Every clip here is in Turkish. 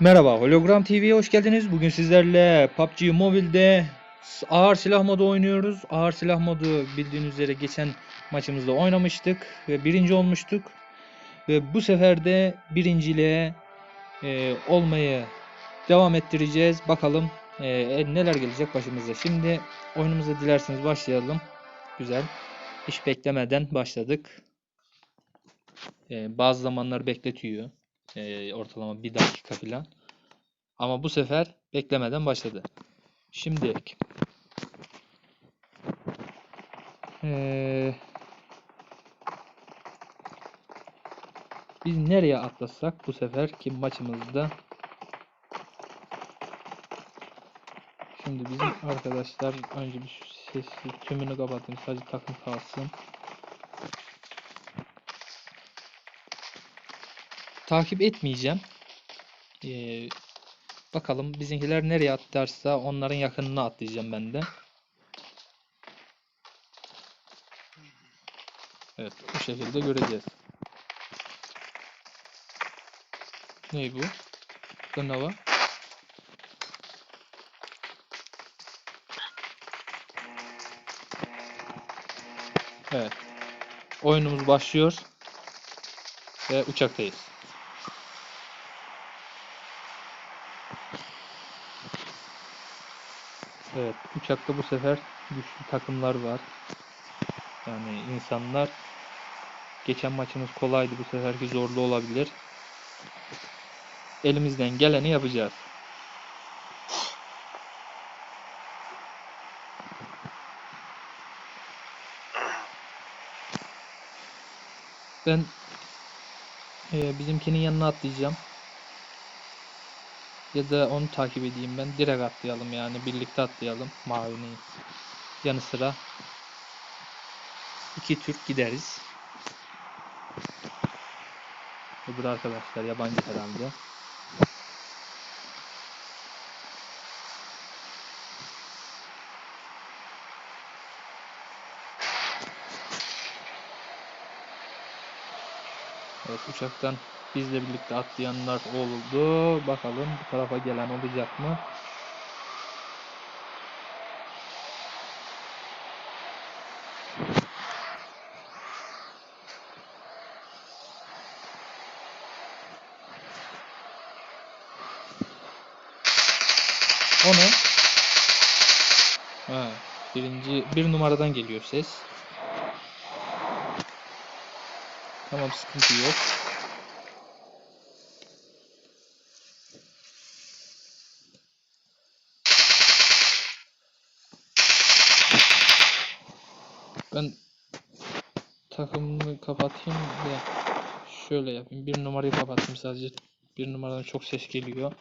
Merhaba, Hologram TV'ye hoş geldiniz. Bugün sizlerle PUBG Mobile'de ağır silah modu oynuyoruz. Ağır silah modu bildiğiniz üzere geçen maçımızda oynamıştık ve birinci olmuştuk. Ve bu sefer de birinciliğe e, olmayı devam ettireceğiz. Bakalım e, e, neler gelecek başımıza. Şimdi oyunumuza dilerseniz başlayalım. Güzel. Hiç beklemeden başladık. E, bazı zamanlar bekletiyor. E, ortalama bir dakika falan. Ama bu sefer beklemeden başladı. Şimdi eee, biz nereye atlasak bu seferki maçımızda Şimdi bizim arkadaşlar önce bir sesi tümünü kapatayım sadece takım kalsın. Takip etmeyeceğim. Eee, bakalım bizimkiler nereye atlarsa onların yakınına atlayacağım ben de. Evet, bu şekilde göreceğiz. Ne bu? Gınava. Evet. Oyunumuz başlıyor. Ve uçaktayız. Evet, uçakta bu sefer güçlü takımlar var. Yani insanlar geçen maçımız kolaydı, bu seferki zorlu olabilir. Elimizden geleni yapacağız. Ben eee, bizimkinin yanına atlayacağım. Ya da onu takip edeyim ben. Direkt atlayalım yani. Birlikte atlayalım. Mavinin yanı sıra. iki Türk gideriz. Öbür arkadaşlar yabancı herhalde. Evet uçaktan bizle birlikte atlayanlar oldu. Bakalım bu tarafa gelen olacak mı? O ne? Ha, birinci bir numaradan geliyor ses. Tamam sıkıntı yok. Ben takımını kapatayım da şöyle yapayım. Bir numarayı kapatayım sadece. Bir numaradan çok ses geliyor.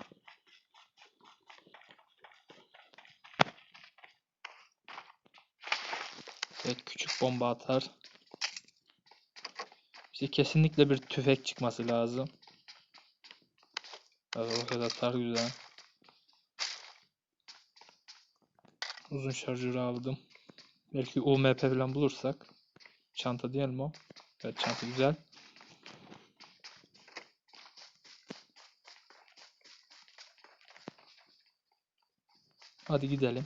Evet küçük bomba atar. Bize kesinlikle bir tüfek çıkması lazım. Evet, roket atar güzel. Uzun şarjörü aldım. Belki UMP falan bulursak. Çanta mi o? Evet çanta güzel. Hadi gidelim.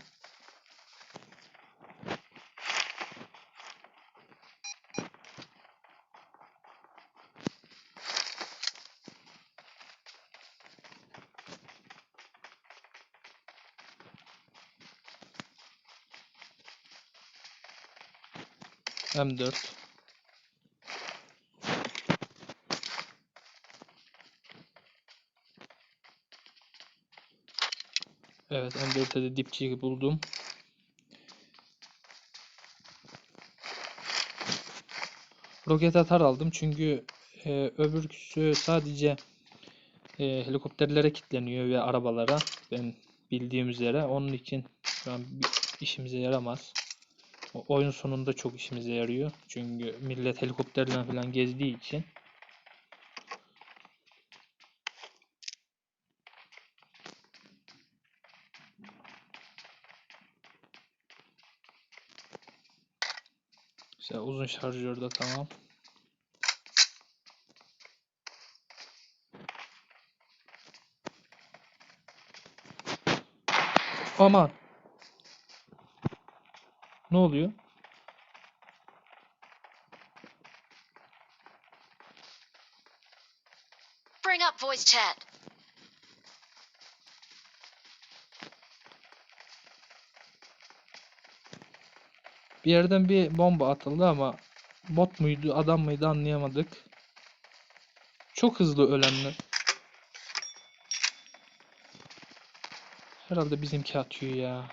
M4. Evet M4'te de dipçiyi buldum. Roket atar aldım çünkü e, öbürküsü sadece e, helikopterlere kilitleniyor ve arabalara. Ben bildiğim üzere onun için şu an işimize yaramaz. O oyun sonunda çok işimize yarıyor. Çünkü millet helikopterle falan gezdiği için. Mesela uzun şarjör de tamam. Aman. Ne oluyor? Bring up voice chat. Bir yerden bir bomba atıldı ama bot muydu, adam mıydı anlayamadık. Çok hızlı ölenler. Herhalde bizimki atıyor ya.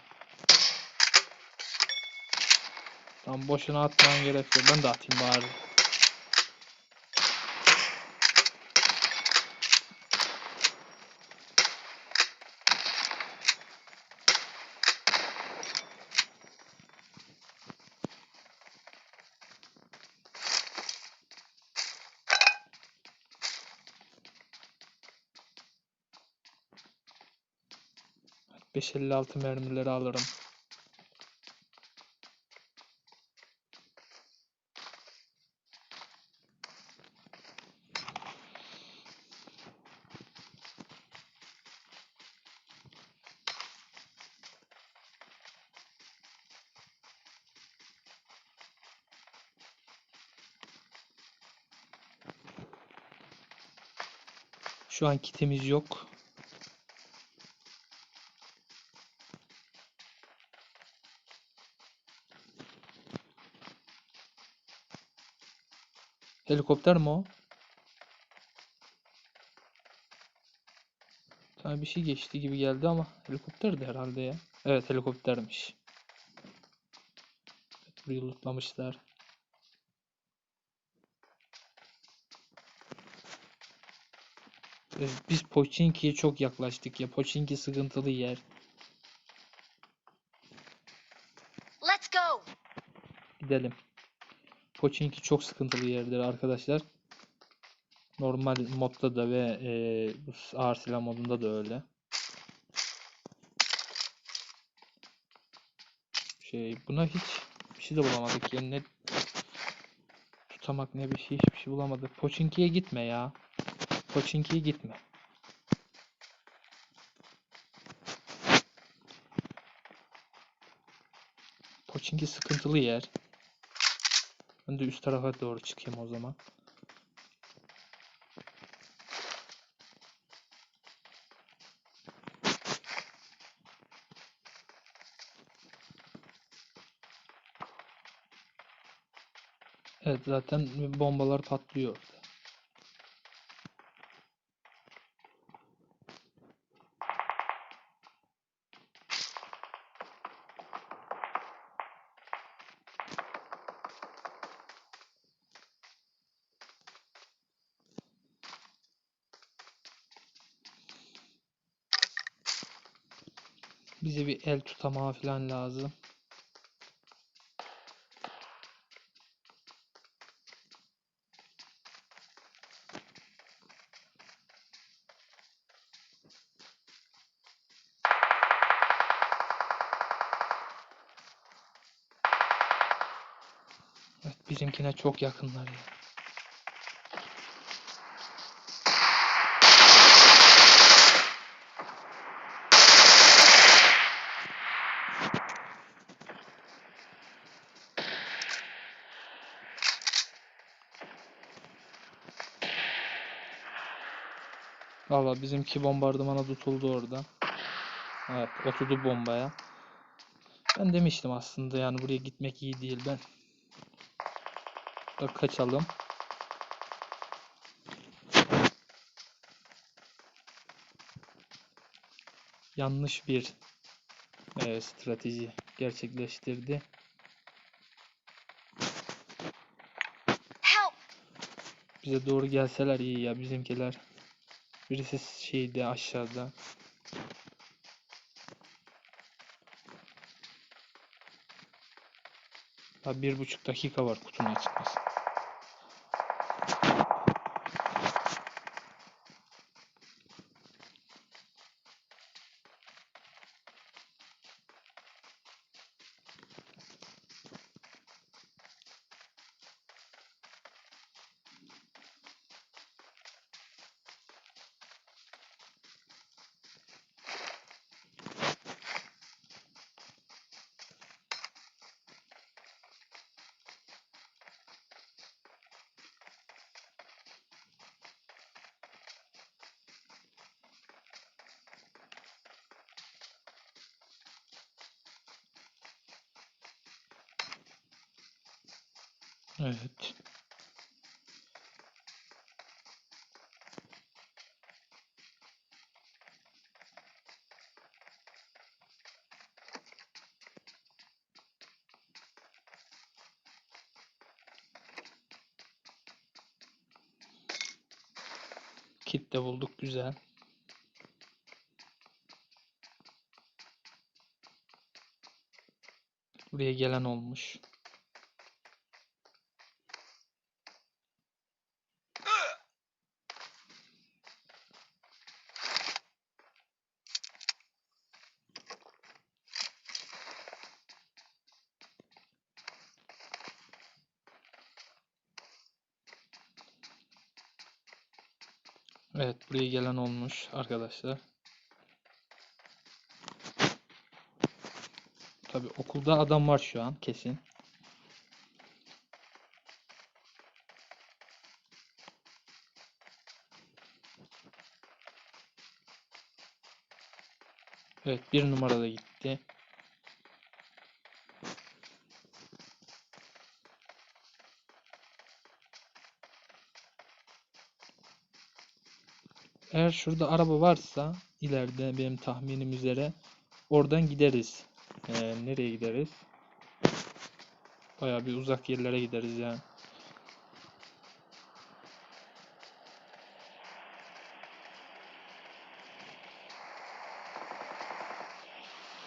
Tam boşuna atman gerekiyor. Ben de atayım bari. 556 mermileri alırım. Şu an kitimiz yok. Helikopter mi o? Sana bir şey geçti gibi geldi ama helikopterdi herhalde ya. Evet helikoptermiş. Evet, burayı lootlamışlar. Evet, biz Pochinki'ye çok yaklaştık ya. Pochinki sıkıntılı yer. Let's go. Gidelim. Pochinki çok sıkıntılı yerdir arkadaşlar. Normal modda da ve s- ağır silah modunda da öyle. Şey buna hiç bir şey de bulamadık ya ne tutamak ne bir şey hiçbir şey bulamadık. Pochinki'ye gitme ya. Pochinki'ye gitme. Pochinki sıkıntılı yer. Ben de üst tarafa doğru çıkayım o zaman. Evet zaten bombalar patlıyor tutamağı falan lazım. Evet bizimkine çok yakınlar ya. Valla bizimki bombardımana tutuldu orada. Evet oturdu bombaya. Ben demiştim aslında yani buraya gitmek iyi değil ben. Da kaçalım. Yanlış bir eee, strateji gerçekleştirdi. Bize doğru gelseler iyi ya bizimkiler. Birisi şeyde aşağıda. Daha bir buçuk dakika var kutunun açılması. Evet. Kit de bulduk güzel. Buraya gelen olmuş. Evet, buraya gelen olmuş arkadaşlar. Tabii okulda adam var şu an kesin. Evet, bir numarada gitti. Şurada araba varsa ileride benim tahminim üzere oradan gideriz. Ee, nereye gideriz? Bayağı bir uzak yerlere gideriz yani.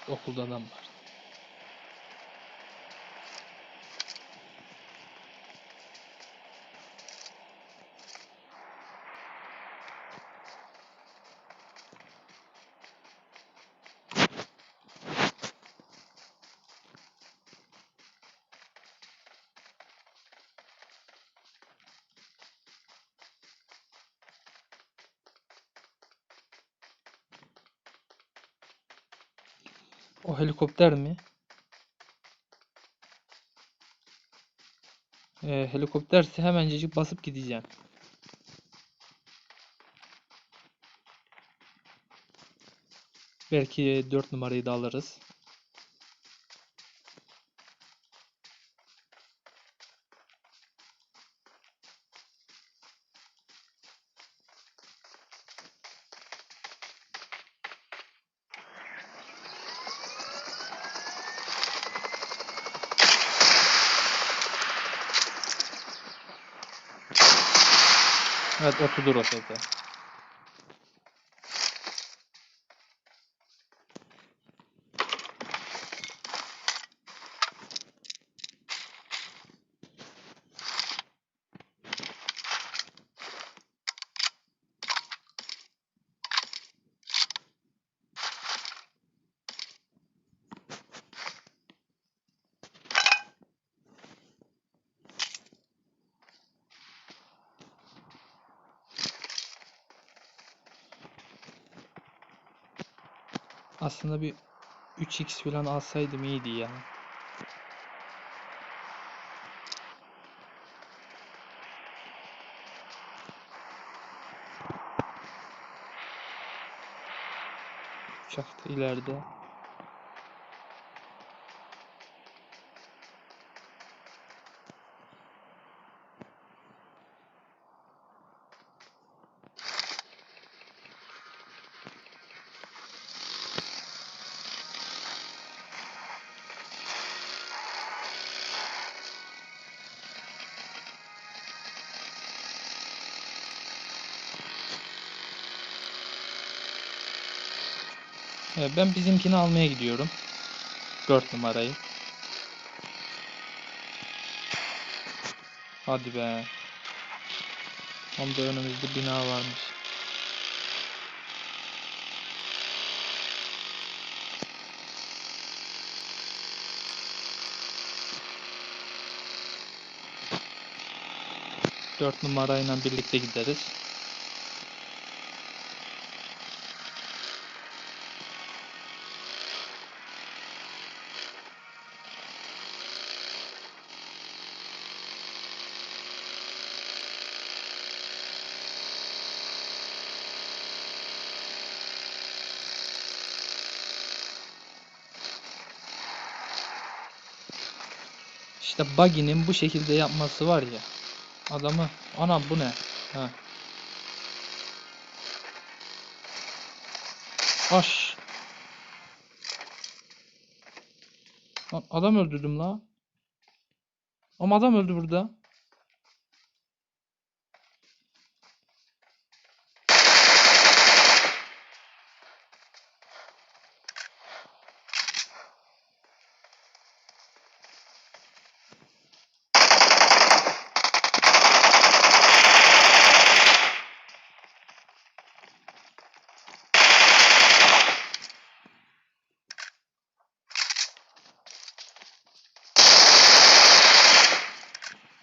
Okulda adam var. O helikopter mi? Ee, helikopterse hemencecik basıp gideceğim. Belki 4 numarayı da alırız. 30 30 30 30 Aslında bir 3x falan alsaydım iyiydi ya. Uçak da ileride. Ben bizimkini almaya gidiyorum. 4 numarayı. Hadi be. Tam da önümüzde bina varmış. Dört numarayla birlikte gideriz. İşte Buggy'nin bu şekilde yapması var ya. Adamı ana bu ne? Ha. Aş. Lan adam öldürdüm la. Ama adam öldü burada.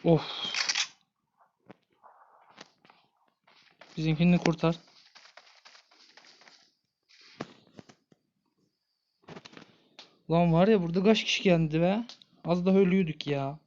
Of. Bizimkini kurtar. Lan var ya burada kaç kişi geldi be? Az daha ölüyorduk ya.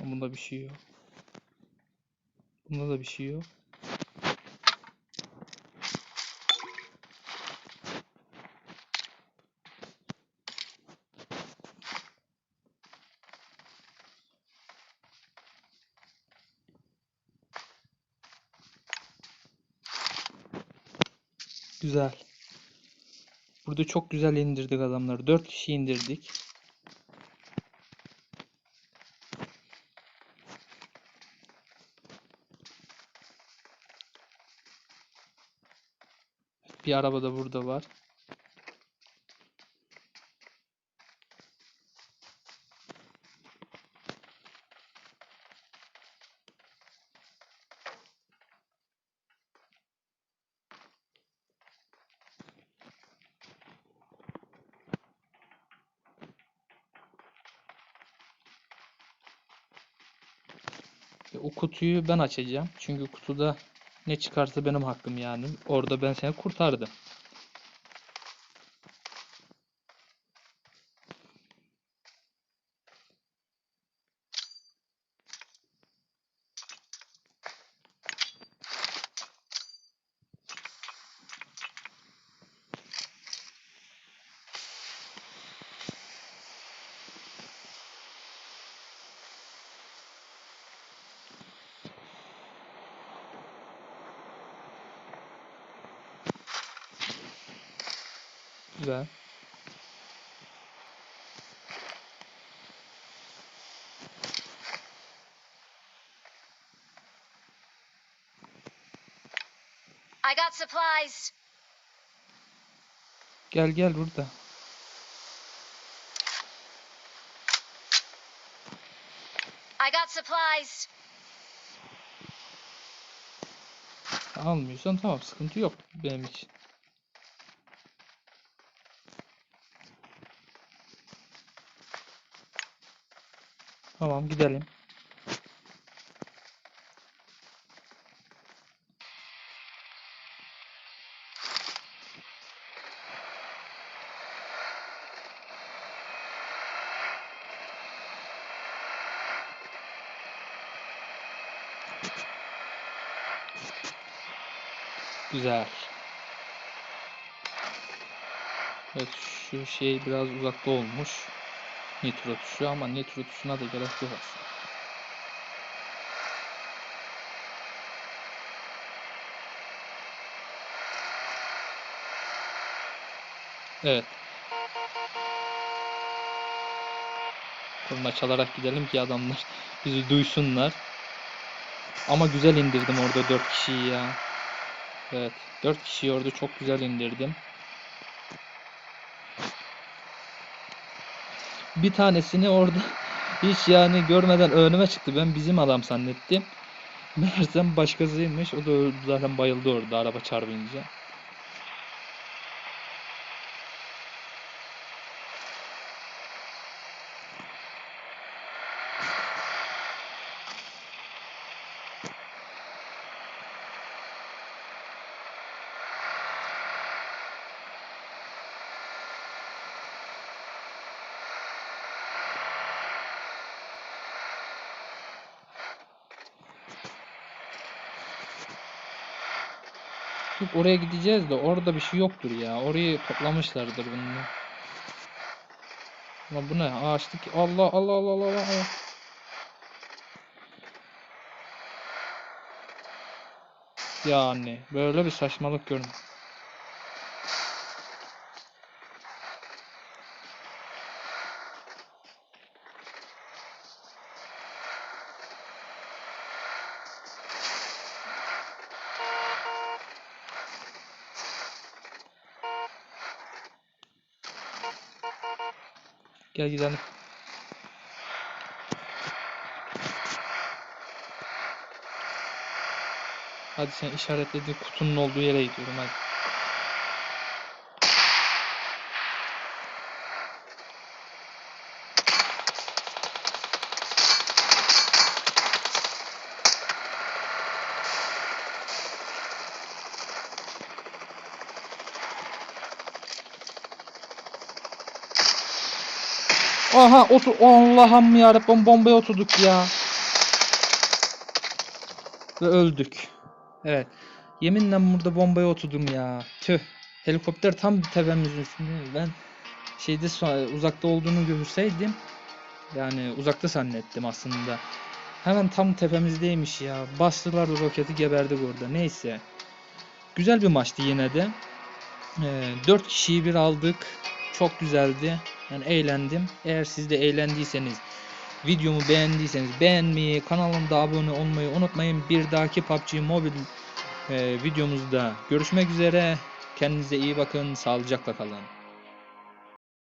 Bunda bir şey yok. Bunda da bir şey yok. Güzel. Burada çok güzel indirdik adamları. 4 kişi indirdik. Bir araba da burada var. E, O kutuyu ben açacağım. Çünkü kutuda ne çıkarsa benim hakkım yani. Orada ben seni kurtardım. Güzel. I got supplies. Gel gel burada. I got supplies. Almıyorsan tamam sıkıntı yok benim için. Tamam gidelim. Güzel. Evet şu şey biraz uzakta olmuş. Nitro tuşu ama nitro tuşuna da gerek yok aslında. Evet. Korna çalarak gidelim ki adamlar bizi duysunlar. Ama güzel indirdim orada 4 kişiyi ya. Evet. 4 kişiyi orada çok güzel indirdim. Bir tanesini orada hiç yani görmeden önüme çıktı. Ben bizim adam zannettim. Meğersem başkasıymış. O da zaten bayıldı orada araba çarpınca. Yok oraya gideceğiz de orada bir şey yoktur ya. Orayı toplamışlardır bunu. Lan bu ne? Ağaçlık. Allah Allah Allah Allah Allah. Yani böyle bir saçmalık görün. Gel gidelim. Hadi sen işaretlediğin kutunun olduğu yere gidiyorum hadi. Aha otur Allah'ım yarabbim bombaya oturduk ya. Ve öldük. Evet. Yeminle burada bombaya oturdum ya. Tüh. Helikopter tam tepemizin üstünde. Ben şeyde uzakta olduğunu görseydim yani uzakta zannettim aslında. Hemen tam tepemizdeymiş ya. Bastılar roketi geberdik orada. Neyse. Güzel bir maçtı yine de. Ee, 4 kişiyi bir aldık. Çok güzeldi. Yani eğlendim. Eğer siz de eğlendiyseniz, videomu beğendiyseniz beğenmeyi, kanalıma abone olmayı unutmayın. Bir dahaki PUBG Mobile e, videomuzda görüşmek üzere. Kendinize iyi bakın. Sağlıcakla kalın.